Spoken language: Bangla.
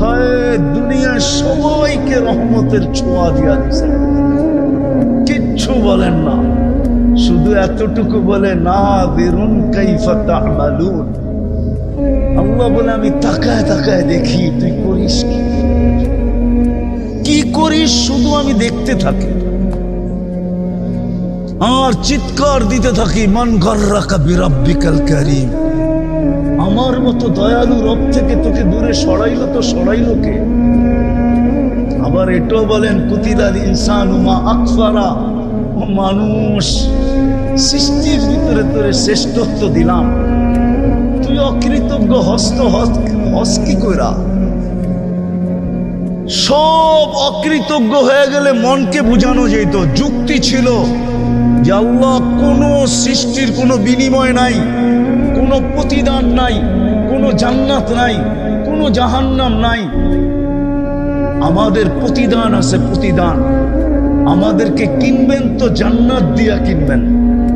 হায় দুনিয়ার সবাইকে রহমতের ছোঁয়া দিয়া দিছে। কিচ্ছু বলেন না। শুধু এতটুকু বলে, না, বেরুন আল্লাহ বলে, আমি তাকায় তাকায় দেখি, তুই করিস কি? কি করিস? শুধু আমি দেখতে থাকি। আর চিৎকার দিতে থাকি। মন গর্রাকা বিরাব্বিকাল কারিম। আমার মতো দয়ালু রব থেকে তোকে দূরে সরাইলো তো সরাইলো কে? আবার এটাও বলেন, কুতিলাল ইনসান উমা আকফারা। মানুষ, সৃষ্টির ভিতরে তোরে শ্রেষ্ঠত্ব দিলাম। তুই অকৃতজ্ঞ হস্ত হস কি কইরা? সব অকৃতজ্ঞ হয়ে গেলে মনকে বুঝানো যেত যুক্তি ছিল যে আল্লাহ কোনো সৃষ্টির কোনো বিনিময় নাই। কোনো প্রতিদান নাই, কোনো জান্নাত নাই, কোনো জাহান্নাম নাই। আমাদের প্রতিদান আছে প্রতিদান। আমাদেরকে কিনবেন তো জান্নাত দিয়া কিনবেন।